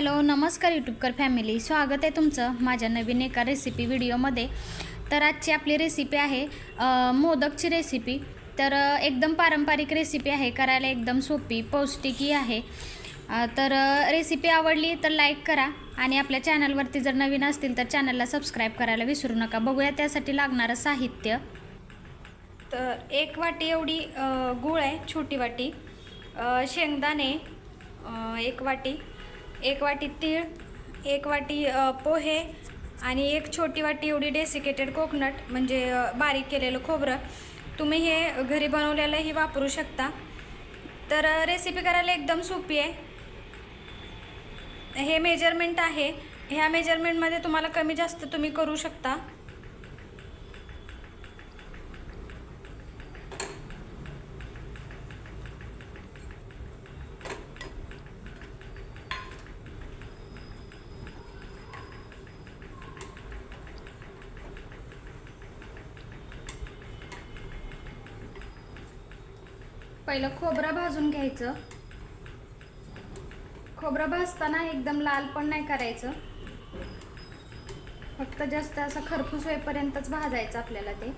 Hello नमस्कार यूट्यूबकर family. स्वागत आहे तुमचं माझ्या नवीन एका रेसिपी व्हिडिओमध्ये. तर आजची आपली रेसिपी आहे मोदकची रेसिपी तर एकदम पारंपरिक रेसिपी आहे करायला एकदम सोपी पौष्टिकही आहे. तर रेसिपी आवडली तर लाईक करा आणि आपल्या चॅनलवरती जर नवीन असतील तर चॅनलला सबस्क्राईब करायला विसरू नका. बघूया त्यासाठी लागणारं साहित्य. तर एक वाटी एवढी गूळ आहे छोटी वाटी. शेंगदाणे एक वाटी. एक वाटी तीळ एक वाटी पोहे आणि एक छोटी वाटी एवढी डेसिकेटेड कोकोनट म्हणजे बारीक केलेलं खोबरं. तुम्ही हे घरी बनवलेलंही वापरू शकता. तर रेसिपी करायला एकदम सोपी आहे. हे मेजरमेंट आहे. ह्या मेजरमेंटमध्ये तुम्हाला कमी जास्त तुम्ही करू शकता. पहिलं खोबरं भाजून घ्यायचं. खोबरं भाजताना एकदम लाल पण नाही करायचं. फक्त जास्त असं खरपूस होईपर्यंतच भाजायचं आपल्याला ते.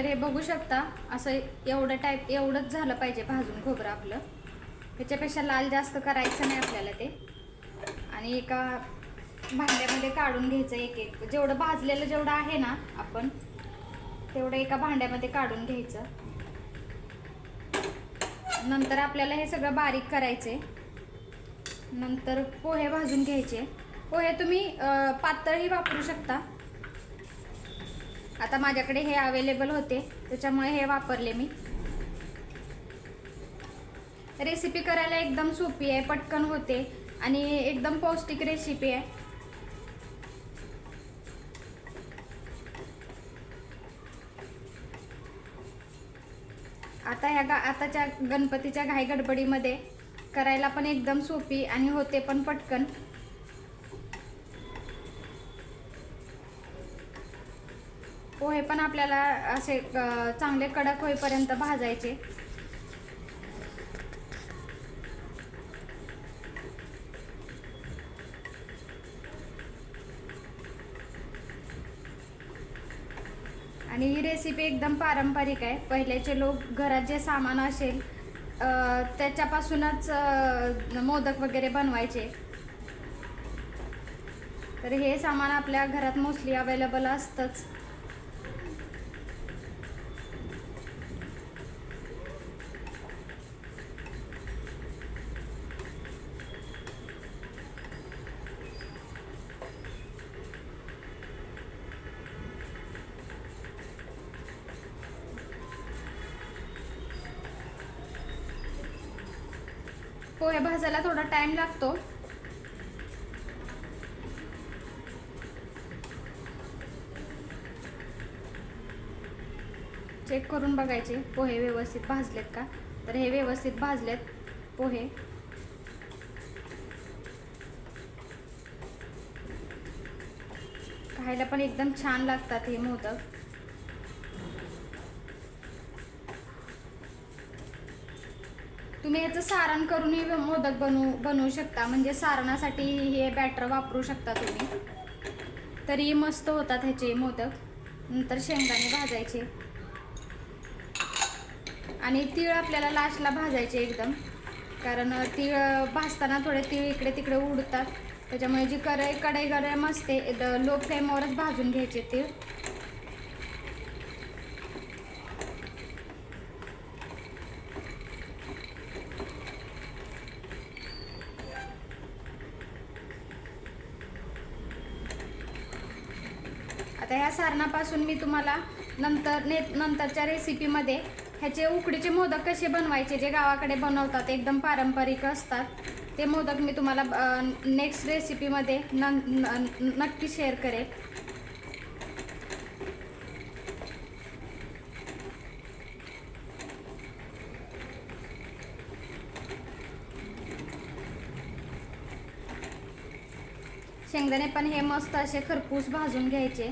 तर हे बघू शकता असं एवढं टाईप एवढंच झालं पाहिजे भाजून खोबरं आपलं. ह्याच्यापेक्षा लाल जास्त करायचं नाही आपल्याला ते. आणि एका भांड्यामध्ये काढून घ्यायचं एक एक. जेवढं भाजलेलं जेवढं आहे ना आपण तेवढं एका भांड्यामध्ये काढून घ्यायचं. नंतर आपल्याला हे सगळं बारीक करायचे नंतर पोहे भाजून घ्यायचे. पोहे तुम्ही पातळही वापरू शकता. आता माझ्याकडे हे अवेलेबल होते त्याच्यामुळे हे वापरले मी. रेसिपी करायला एकदम सोपी आहे पटकन होते आणि एकदम पौष्टिक रेसिपी आहे. आता ह्या गा आताच्या गणपतीच्या घाई गडबडीमध्ये करायला पण एकदम सोपी आणि होते पण पटकन पोहे पण आपल्याला असे चांगले कडक होईपर्यंत भाजायचे. आणि ही रेसिपी एकदम पारंपरिक आहे. पहिल्याचे लोक घरात जे सामान असेल त्याच्यापासूनच मोदक वगैरे बनवायचे. तर हे सामान आपल्या घरात मोस्टली अवेलेबल असतंच. पोहे भाजायला थोडा टाइम लागतो. चेक करून बघायचे पोहे व्यवस्थित भाजलेत का? तर हे व्यवस्थित भाजलेत पोहे. खायला पण एकदम छान लागतात हे मोदक. तुम्ही याचं सारण करूनही मोदक बनवू बनवू शकता. म्हणजे सारणासाठी हे बॅटर वापरू शकता तुम्ही. तरी मस्त होतात ह्याचे मोदक. नंतर शेंगदाणे भाजायचे. आणि तीळ आपल्याला लास्टला भाजायचे एकदम. कारण तीळ भाजताना थोडे तीळ इकडे तिकडे उडतात. त्याच्यामुळे जी कढई कढई गरम असते लो फ्लेमवरच भाजून घ्यायचे तीळ. आता ह्या सारणापासून मी तुम्हाला नंतर ने नंतरच्या रेसिपीमध्ये ह्याचे उकडीचे मोदक कसे बनवायचे जे गावाकडे बनवतात एकदम पारंपरिक असतात ते मोदक मी तुम्हाला नेक्स्ट रेसिपीमध्ये न नक्की शेअर करेल शेंगदाणे पण हे मस्त असे खरपूस भाजून घ्यायचे.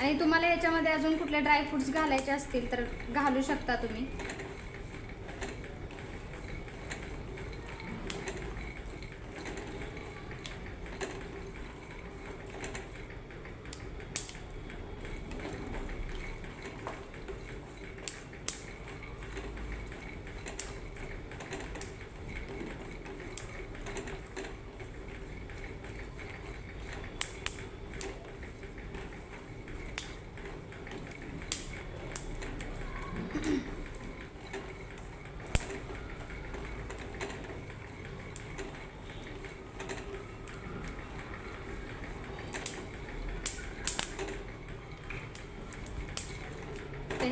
आणि तुम्हाला याच्यामध्ये अजून कुठले ड्रायफ्रुट्स घालायचे असतील तर घालू शकता तुम्ही.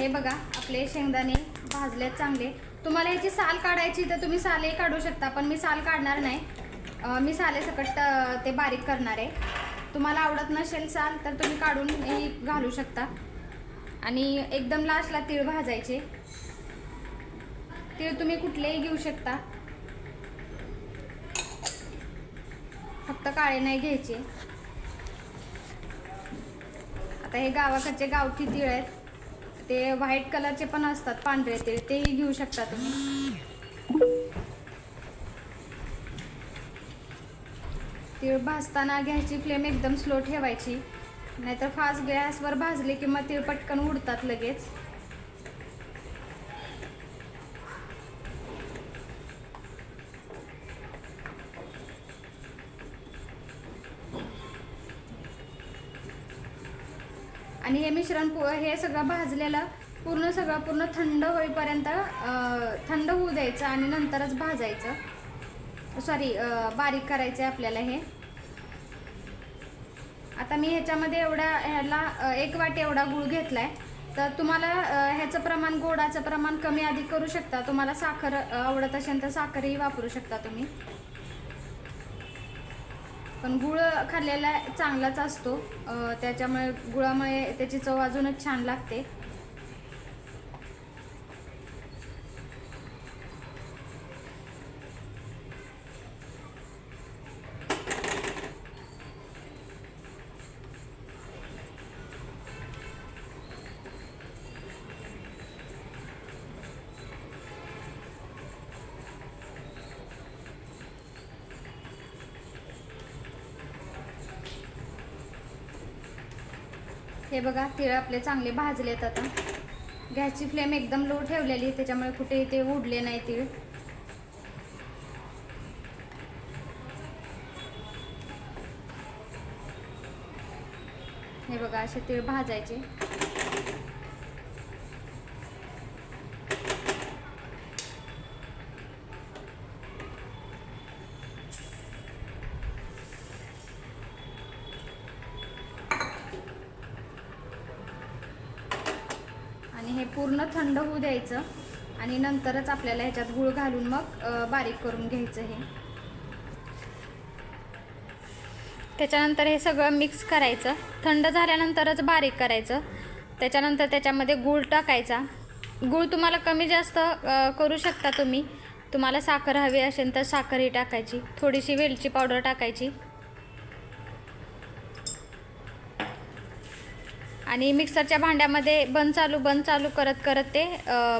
हे बघा आपले शेंगदाणे भाजलेत चांगले. तुम्हाला याची साल काढायची तर तुम्ही सालही काढू शकता पण मी साल काढणार नाही. मी साले सकट ते बारीक करणार आहे. तुम्हाला आवडत नसेल साल तर तुम्ही काढूनही घालू शकता. आणि एकदम लास्टला तीळ भाजायचे. तीळ तुम्ही कुठलेही घेऊ शकता. फक्त काळे नाही घ्यायचे. आता हे गावाकडचे गावठी तीळ आहेत. ते व्हाईट कलरचे पण असतात पांढरे तीळ तेही घेऊ शकता तुम्ही. तीळ भाजताना गॅसची फ्लेम एकदम स्लो ठेवायची. नाहीतर फास्ट गॅसवर भाजले की मग तीळ पटकन उडतात लगेच. आणि हे मिश्रण पु हे सगळं भाजलेलं पूर्ण सगळं पूर्ण थंड होईपर्यंत थंड होऊ द्यायचं आणि नंतरच भाजायचं. सॉरी बारीक करायचं आहे आपल्याला हे. आता मी ह्याच्यामध्ये एवढा ह्याला एक वाटी एवढा गूळ आहे तर तुम्हाला ह्याचं प्रमाण गोडाचं प्रमाण कमी अधिक करू शकता. तुम्हाला साखर आवडत असेल तर साखरही वापरू शकता तुम्ही. पण गुळ खाल्लेला चांगलाच असतो. त्याच्यामुळे गुळामुळे त्याची चव अजूनच छान लागते. हे बघा तिळ आपले चांगले भाजलेत आता. गॅसची फ्लेम एकदम लो ठेवलेली त्याच्यामुळे कुठे ते उडले नाही तीळ. हे बघा असे तीळ भाजायचे आणि हे पूर्ण थंड होऊ द्यायचं आणि नंतरच आपल्याला ह्याच्यात गूळ घालून मग बारीक करून घ्यायचं हे. त्याच्यानंतर हे सगळं मिक्स करायचं. थंड झाल्यानंतरच बारीक करायचं. त्याच्यानंतर त्याच्यामध्ये गूळ टाकायचा. गूळ तुम्हाला कमी जास्त करू शकता तुम्ही. तुम्हाला साखर हवी असेल तर साखरही टाकायची. थोडीशी वेलची पावडर टाकायची. आणि मिक्सरच्या भांड्यामध्ये बंद चालू बंद चालू करत करत ते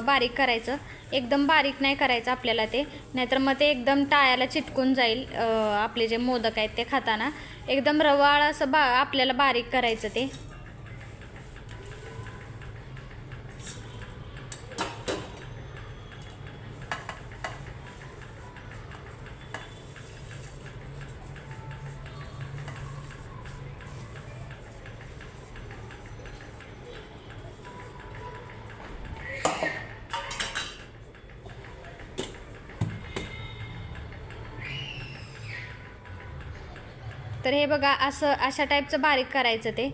बारीक करायचं. एकदम बारीक नाही करायचं आपल्याला ते. नाहीतर मग ते एकदम टाळ्याला चिटकून जाईल आपले जे मोदक आहेत ते खाताना. एकदम रवाळ असं बा आपल्याला बारीक करायचं ते. तर हे बघा असं अशा टाईपचं बारीक करायचं ते.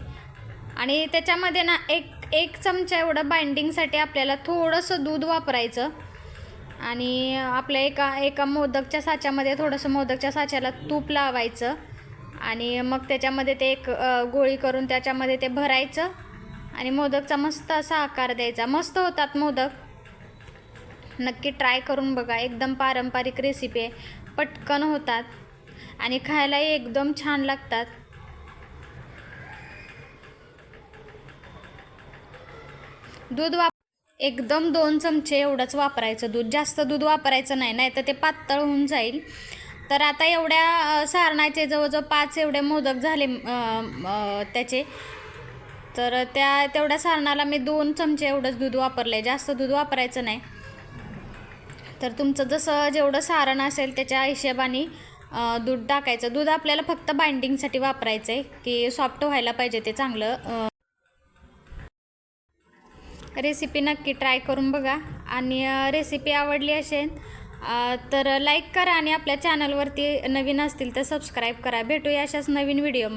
आणि त्याच्यामध्ये ना एक एक चमचा एवढं बाइंडिंगसाठी आपल्याला थोडंसं दूध वापरायचं. आणि आपल्या एका एका मोदकच्या साच्यामध्ये थोडंसं मोदकच्या साच्याला तूप लावायचं. आणि मग त्याच्यामध्ये ते एक गोळी करून त्याच्यामध्ये ते भरायचं. आणि मोदकचा मस्त असा आकार द्यायचा. मस्त होतात मोदक. नक्की ट्राय करून बघा. एकदम पारंपरिक रेसिपी आहे. पटकन होतात. आणि खायलाही एकदम छान लागतात. दूध वाप एकदम दोन चमचे एवढंच वापरायचं. दूध जास्त दूध वापरायचं नाही नाही तर ते पातळ होऊन जाईल. तर आता एवढ्या सारणाचे जवळजवळ पाच एवढे मोदक झाले त्याचे. तर त्या तेवढ्या सारणाला मी दोन चमचे एवढंच दूध वापरलं आहे जास्त दूध वापरायचं नाही. तर तुमचं जसं जेवढं सारण असेल त्याच्या हिशेबाने दूध टाकायचं. दूध आपल्याला फक्त बाइंडिंगसाठी वापरायचं आहे की सॉफ्ट व्हायला पाहिजे ते चांगलं. रेसिपी नक्की ट्राय करून बघा. आणि रेसिपी आवडली असेल तर लाईक करा आणि आपल्या चॅनलवरती नवीन असतील तर सबस्क्राईब करा. भेटूया अशाच नवीन व्हिडिओमध्ये